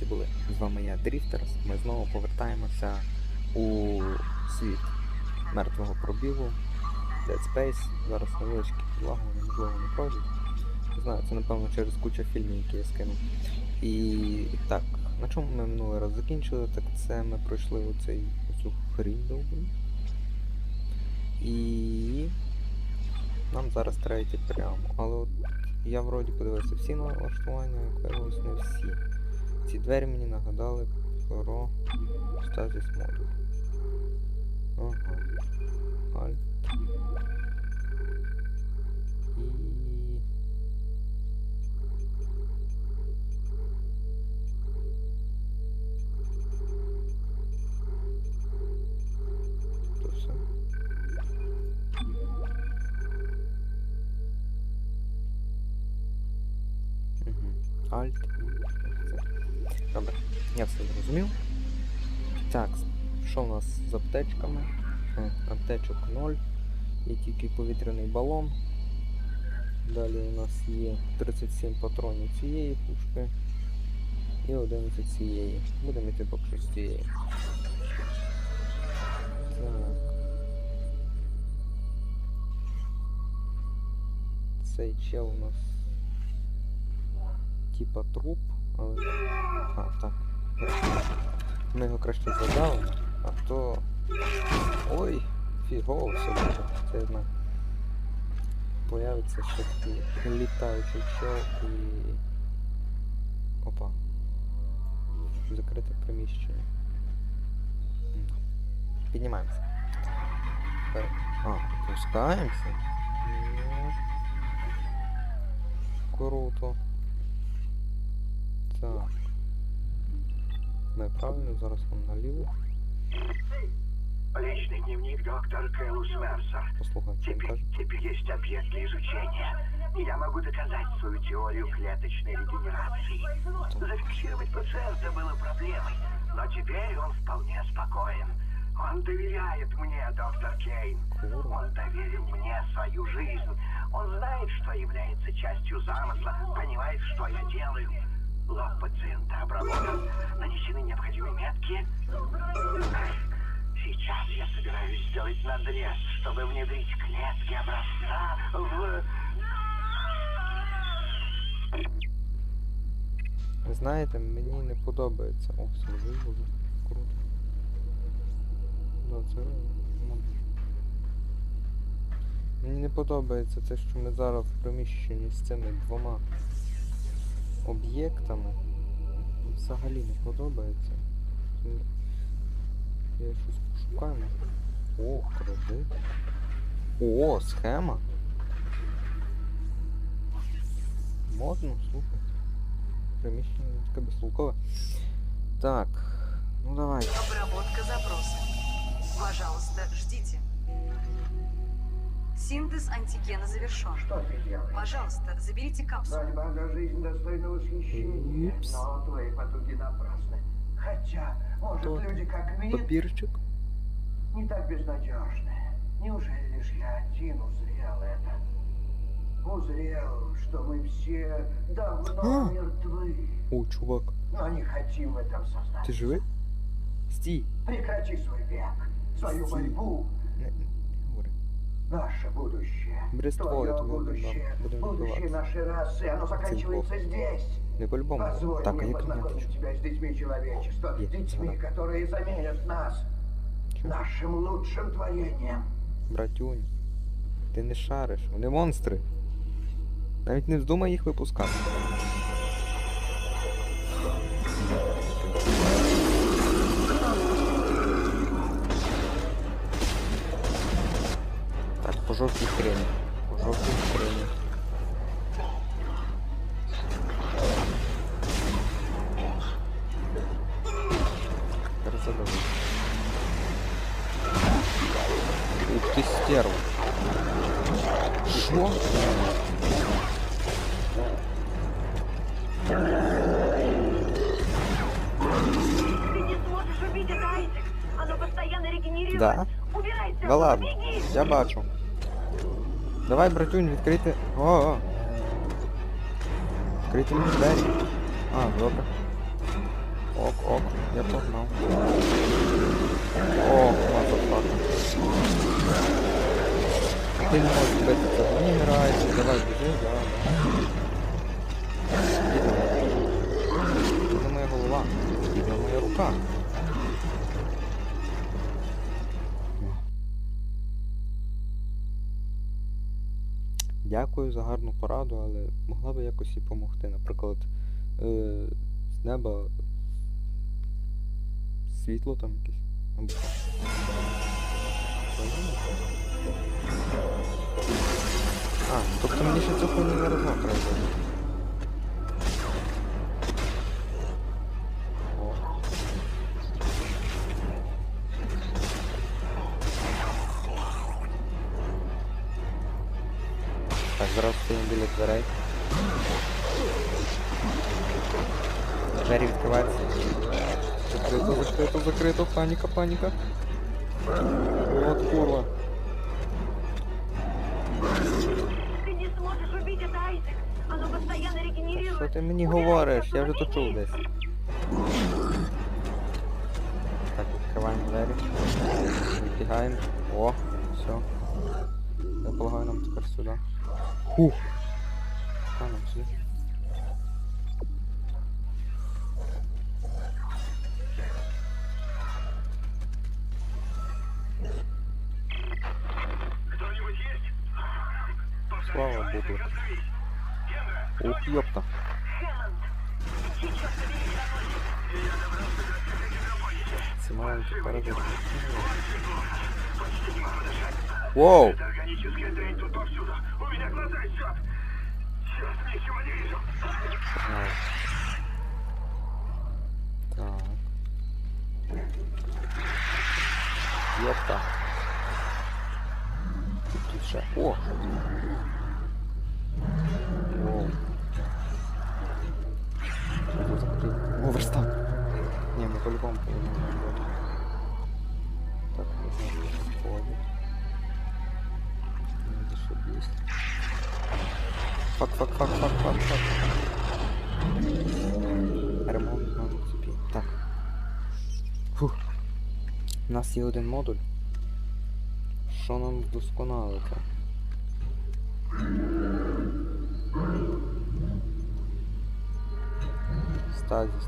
які були? З вами я, Дріфтерс. Ми знову повертаємося у світ мертвого пробігу, Dead Space. Зараз невеличкі підлагування, можливо, не пройдуть. Не знаю, це напевно через кучу фільмів, які я скинув. І так, на чому ми минулий раз закінчили, так це ми пройшли оцей, оцю хрінь. І нам зараз треба йти прямо. Але от я вроді подивився всі налаштування, виявилось не всі. Ці двері мені нагадали про стазіс модуль. Ага. Альт. І... Альт я все зрозумів. Так, що у нас з аптечками? Аптечок 0. Є тільки повітряний балон. Далі у нас є 37 патронів цієї пушки і 11 цієї. Будемо йти поки з цієї. Так. Цей чел у нас типа труп, але. А, так. Ми його краще задали, а то. Ой, фігово все буде. Це я знаю. Появиться ще такий літаючий чел і. Опа. Закрите приміщення. Піднімаємося. А, пускаємося. Ну, Круто. Так. Ми правильно, зараз вам наліво. Личный дневник доктор Кэлус він Теперь, теперь есть объект для изучения. Я могу доказать свою теорию клеточной регенерации. Зафиксировать пациента было проблемой, но теперь он вполне спокоен. Он доверяет мне, доктор Кейн. Он доверил мне свою жизнь. Он знает, что является частью замысла, понимает, что я делаю. Лоб пациента обработан, нанесены необходимые метки. Сейчас я собираюсь сделать надрез, чтобы внедрить клетки образца в... Ви знаєте, мені не подобається. О, силовий вузол. Круто. Да, це ну. Мені не подобається те, що ми зараз в приміщенні з цими двома об'єктами. Взагалі не подобається. Це- Я щось пошукаю. О, кредит. О, схема. Модно, слухай. Приміщення таке безтолкове. Так, ну давай. Обработка запроса. Пожалуйста, ждите. Синтез антигена завершен. Что ты делаешь? Пожалуйста, заберите капсулу. Борьба за жизнь достойна восхищения, Упс. но твои потуги напрасны. Хотя, может, Тот люди как мир Папірчик. не так безнадежны. Неужели лишь я один узрел это? Узрел, что мы все давно А. мертвы, О, чувак. но не хотим в этом сознаться. Ти живий? Стій. Прекрати свой век, свою Стив. борьбу, наше будущее. Брество, Твое это мы будущее, будем будущее добиваться. нашей расы, оно заканчивается здесь. Не по-любому. Позволь Так, а мне як міняти? познакомить тебя с детьми человечества, Есть, детьми, ага. которые заменят нас, Чо? нашим лучшим творением. Братюнь. Ти не шариш, вони монстри. Навіть не вздумай їх випускати. Що? Ты не сможешь убить это Айзек. Оно постоянно регенерирует. Да? Убирайся, Да ладно, беги. я бачу. Давай, братюнь, відкрити. О, о. Відкрити мені двері. А, добре. Ок, ок, я погнав. О, мазафака. Ти не можеш бити цього. Не грайся, давай біжи, да, да. Це моя голова. Це моя рука. Дякую за гарну пораду, але могла би якось і допомогти. Наприклад, е, з неба світло там якесь. Або. А, тобто мені ще цього не треба дверей. Двері відкриваються. Закрито, закрито, закрито, паніка, паніка. От курва. Ты не сможешь убить это, Айзек. Оно постоянно Що регенерирует. ти мені говориш? Я вже то чув десь. Так, відкриваємо двері. Вибігаємо. О, все. Я полагаю нам тепер сюди. Хух. А, сюди. Слава Богу. Ух, ёпта. Ці маленькі паразити. Воу! Ничего не вижу. Погнали. Так. Ёпта. Тут, тут ще. О! Воу. Що тут закрив? О, верстак. Не, ми по-любому повинні робити. Так, не знаю, що тут ходить. Фак, фак, фак, фак, фак, фак. Ремонт на цепі. Так. Фух. У нас є один модуль. Що нам вдосконалити?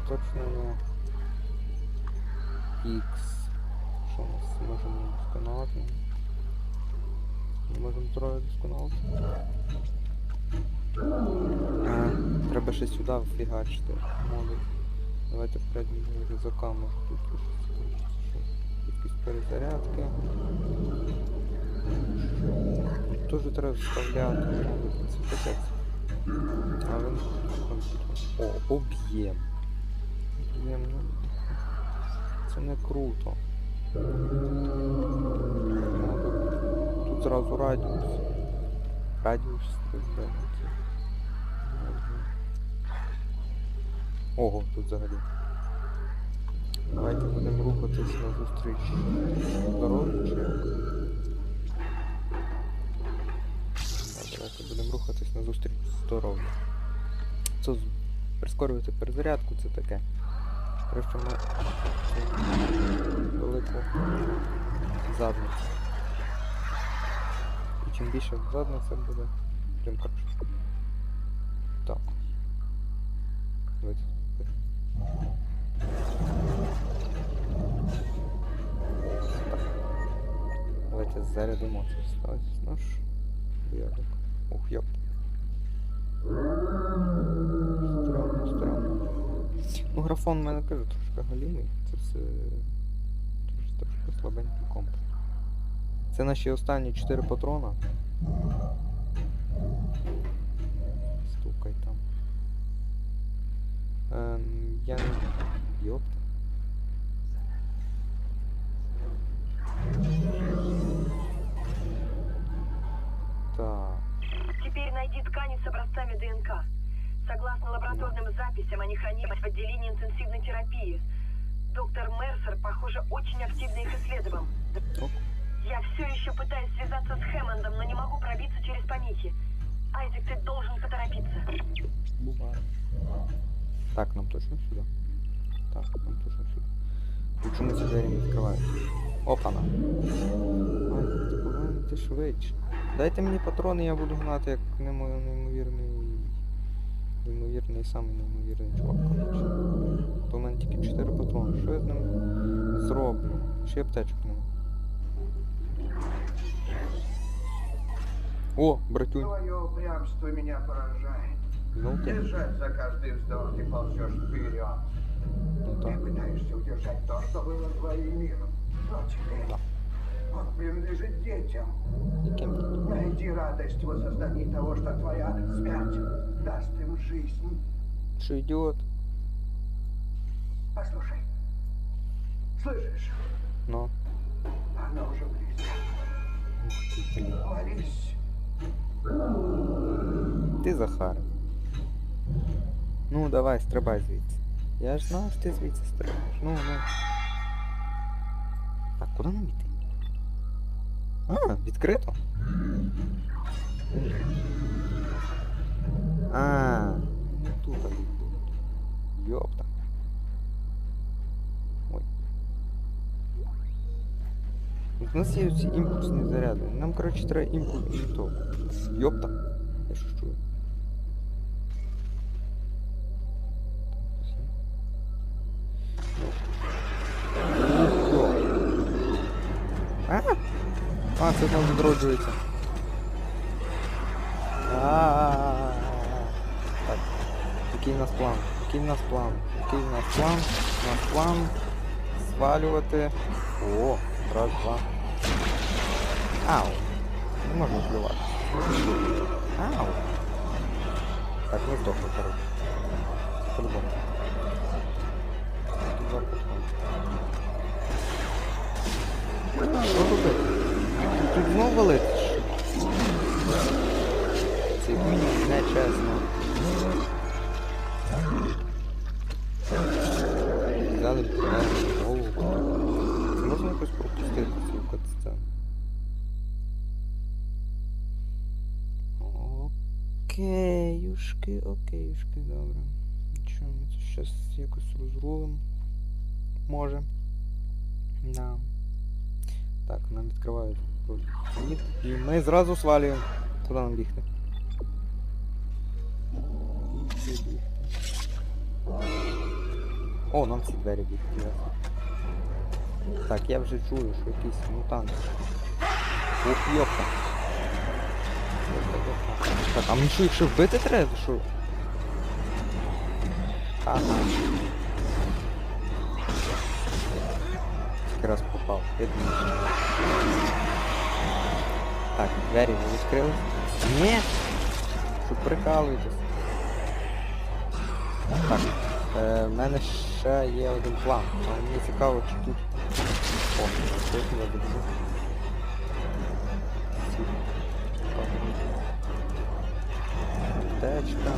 Точно не. X. Що у нас можемо вдосконалити? Можемо троє вдосконалити. Треба ще сюди вфігачити. Модуль. Давайте переднім рюкзаками тут якісь перезарядки. Тут теж треба вставляти. Це капець. А він О, об'єм. Об'єм, ну. Це не круто. Тут зразу радіус. Радіус стрільби. Ого, тут взагалі. Давайте будемо рухатись на зустріч дороги чи? Давайте будемо рухатись на зустріч здоров'я. Це прискорювати перезарядку, це таке. Краще ми велику задницю. І чим більше задниця буде, тим краще. Так. Давайте. Зарядимо це стась наш порядок. Ух, ёп. Стрьомно, стрьомно. Ну, графон в мене кажу трошки галімий. Це все теж трошки слабенький комп. Це наші останні 4 патрона. Стукай там. Ем, я не... Ёпта. Найди ткани с образцами ДНК. Согласно лабораторным записям, они хранились в отделении интенсивной терапии. Доктор Мерсер, похоже, очень активно их исследовал. Я все еще пытаюсь связаться с Хэммондом, но не могу пробиться через помехи. Айзек, ты должен поторопиться. Так, нам точно сюди. Так, там точно сюди. Чому ці двері не відкривають? Опана. Ай, ти ти швидше. Дайте мені патрони, я буду гнати як неймовірний. Неймовірний самий неймовірний чувак, коротше. То в мене тільки 4 патрони. Що я з ним зроблю? Ще аптечок нема. О, братюнь. Твое упрямство меня поражает. Ну ти. Держать за каждый вздох ты ползешь вперед. Ну Ты так. пытаешься удержать то, что было твоим миром. Но теперь он принадлежит детям. Яким тут? Найди радость в осознании того, что твоя смерть даст им жизнь. Що ідіот? Послушай. Слышишь? Ну. Оно уже близко. Ух ти, блін. Молись. Ти Захар. Ну, давай, стрибай звідси. Я ж знав, що ти звідси стрибаєш. Ну, ну. Так, куди нам йти? А, відкрито. А, ну тут а було. Йопта. Ой. От У нас є ці імпульсні заряди. Нам, коротше, треба імпульс і то. Йопта. Я що А-а-а. Так. Який в нас план? Який в нас план? Який в нас план? У нас план свалювати. О, раз, два. Ау. Не можна вбивати. Ау. Так, не здохли, короче. По-любому. Що робити? Тут знов валити? Це як мінімум нечесно. Взяли підняли голову. Можна якось пропустити цю катсцену? Окейушки, окейушки, добре. Нічого, ми це щас якось розрулимо. Може. Да. Так, нам відкривають вхід. І ми зразу свалюємо. Куди нам бігти? О, нам ці двері бігти. Так, я вже чую, що якийсь мутант. Ух, йопта. Так, а мені що, якщо вбити треба, що? Ага. Якраз попав. Я думаю, що... Так, двері не відкрили. Ні! Що прикалуєтесь? Так, е, в мене ще є один план. Але мені цікаво, чи тут... О, тут я держу. Течка.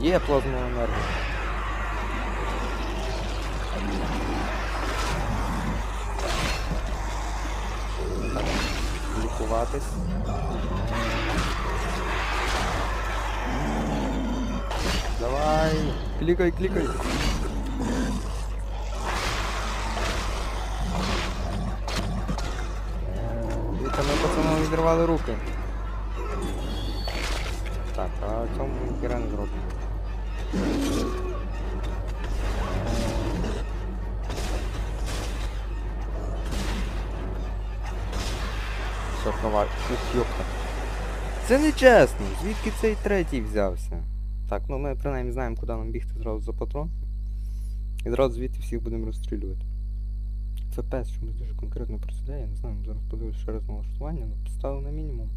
Є плазмова енергія. лікуватись. Давай, клікай, клікай. Дивіться, ми пацаном відривали руки. Так, а цьому ніхіра не зробимо. Проваль. Ух, йопта. Це не чесно. Звідки цей третій взявся? Так, ну ми принаймні знаємо, куди нам бігти зразу за патрон. І зразу звідти всіх будемо розстрілювати. Пес чомусь дуже конкретно присідає, я не знаю, зараз подивлюсь ще раз налаштування, але поставив на мінімум.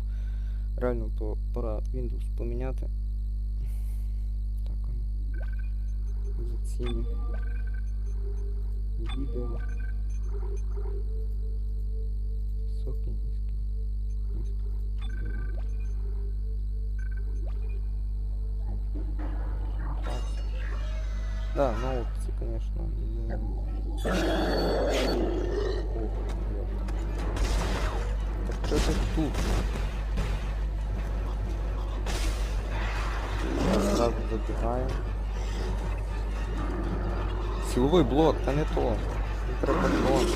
Реально то пора Windows поміняти. Так, ну. Заціню. Відео. Високий, Да, ну на опыте, конечно. Так Что это тут. Сразу забегаем. Силовой блок, та не то. Микрофон.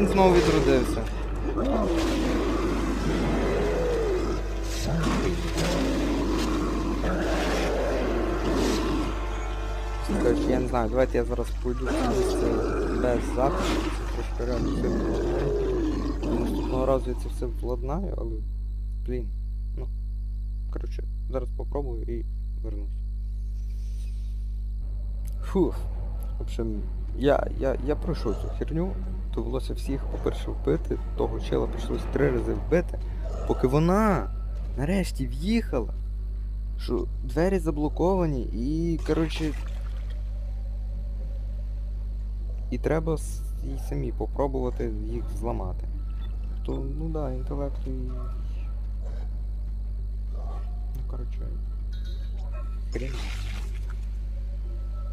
Він знову відродився. Короче, я не знаю, давайте я зараз місце без реально. Наступного разу я це все владнаю, але, блін, ну, коротше, зараз попробую і вернусь. Фух. В общем, я, я, я пройшов цю херню, довелося всіх, по-перше, вбити, того чела прийшлось три рази вбити, поки вона нарешті в'їхала, що двері заблоковані і, коротше. І треба і самі попробувати їх зламати. То, ну да, інтелекту і. Ну, коротше. Хрень.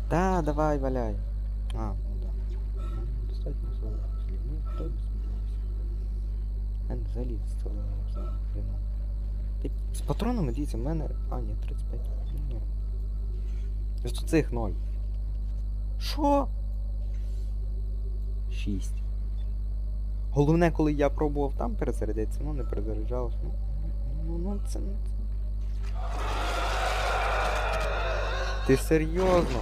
Да, давай, валяй. А, Взагалі стало хрена. Ти з патронами дивіться, в мене. А, ні, 35. Ну. Просто цих ноль. Що? 6. Головне, коли я пробував там перезарядитися, ну не перезаряджалось. Ну, ну, ну це не це. Ти серйозно?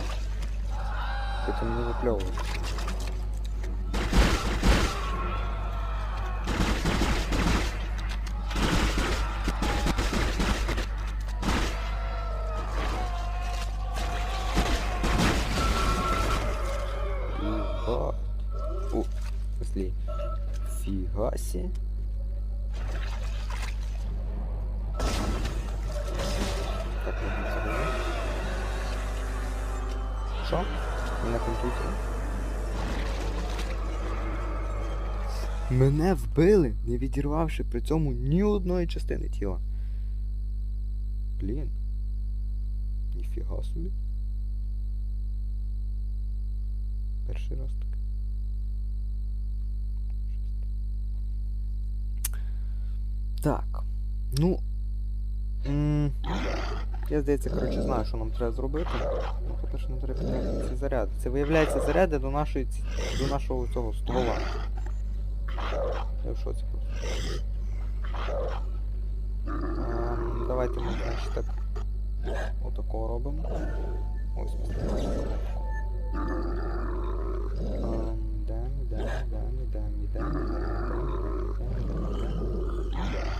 Ти там не випльовуєш. Ебать. О, фига себе. Так, можна забрати. Що? На комп'ютері. Мене вбили, не відірвавши при цьому ні одної частини тіла. Блін. Ніфіга собі. Перший раз таке. Так. Ну. Я здається, коротше, знаю, що нам треба зробити. Ну, по-перше, нам треба підняти ці заряди. Це виявляється заряди до нашої до нашого цього ствола. Я в шоці просто. Ем, давайте ми, значить, так. Отакого робимо. Ось ми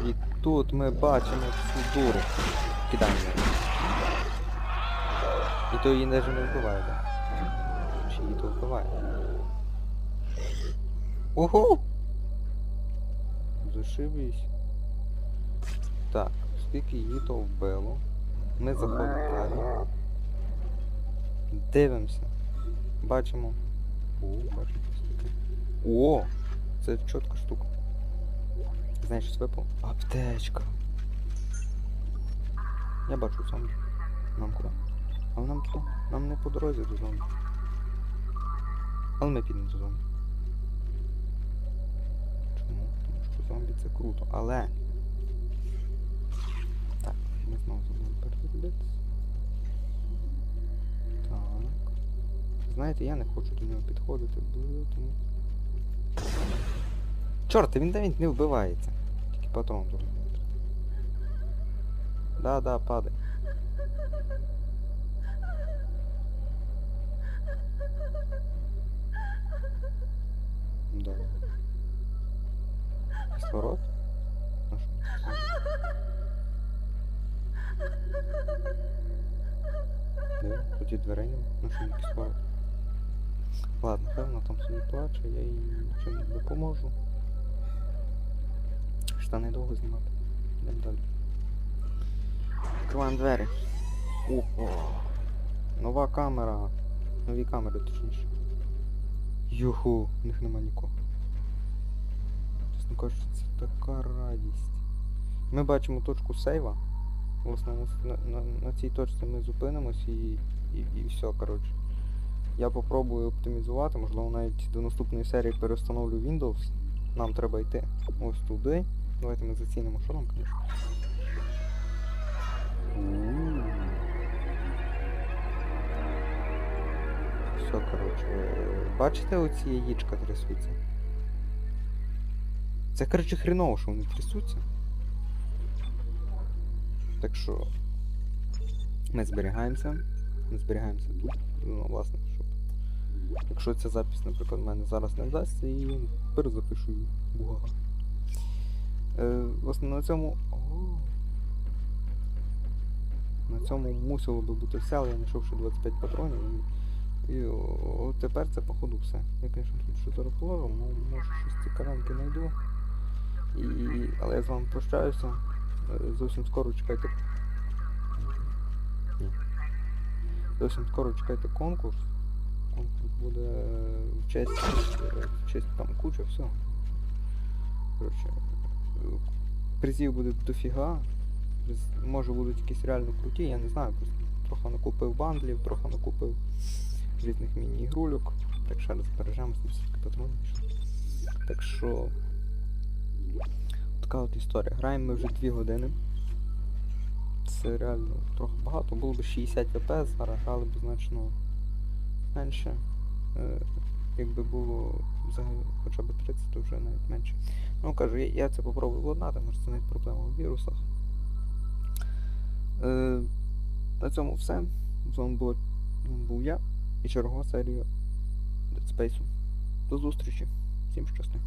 і тут ми бачимо цю дуру. Кидаємо. І то її навіть не вбиває, так? Чи її то вбиває? Ого! Зашибись. Так, скільки її то вбило. Ми заходимо далі. Дивимося. Бачимо. О! Це чітка штука. Знаєш, що випав? Аптечка. Я бачу зомбі. Нам куди? Але нам туди. Нам не по дорозі до зомбі. Але ми підемо до зомбі. Чому? Тому що зомбі це круто. Але. Так, ми знову зомбі передивитися. Знаєте, я не хочу до нього підходити, тому. Чорт, він навіть не вбивається. Тільки патрон дуже. Да, да, падай. Да. Кислород? А що? Де? Тут і дверей. Ну що кислород? Ладно, певно там собі плаче, я їй не допоможу. Штани довго знімати. Йдемо далі. Відкриваємо двері. Ого. Нова камера. Нові камери, точніше. Юху, в них нема нікого. Чесно кажучи, це така радість. Ми бачимо точку сейва. Власне, на, на, на цій точці ми зупинимось і, і, і все, коротше. Я попробую оптимізувати, можливо навіть до наступної серії перестановлю Windows. Нам треба йти ось туди. Давайте ми зацінимо, що нам, звісно. Все, коротше. Бачите оці яєчка трясуться? Це, коротше, хреново, що вони трясуться. Так що ми зберігаємося. Ми зберігаємося тут. Ну, власне. Якщо ця запись, наприклад, в мене зараз не вдасться, і перезапишу її. Бугага. Е, власне, на цьому. О, на цьому мусило би бути все, але я знайшов ще 25 патронів. І, і о, тепер це походу все. Я, звісно, тут щось положу, ну, може щось цікавеньке знайду. І, але я з вами прощаюся. Е, Зовсім скоро чекайте. Зовсім скоро чекайте конкурс. Конкурс буде е, в честь, е, в честь там куча, все. Коротше, е, призів буде дофіга. Може будуть якісь реально круті, я не знаю, просто трохи накупив бандлів, трохи накупив різних міні-ігрульок. Так ще раз бережемося на стільки патронів. Так що. Така от історія. Граємо ми вже 2 години. Це реально трохи багато. Було б 60 ФПС, зараз грали б значно менше. Е, якби було взагалі хоча б 30, то вже навіть менше. Ну кажу, я, я це попробую владнати, може це навіть проблема в вірусах. Е, на цьому все. З вами був, був я і чергова серія Dead Space. До зустрічі. Всім щасти.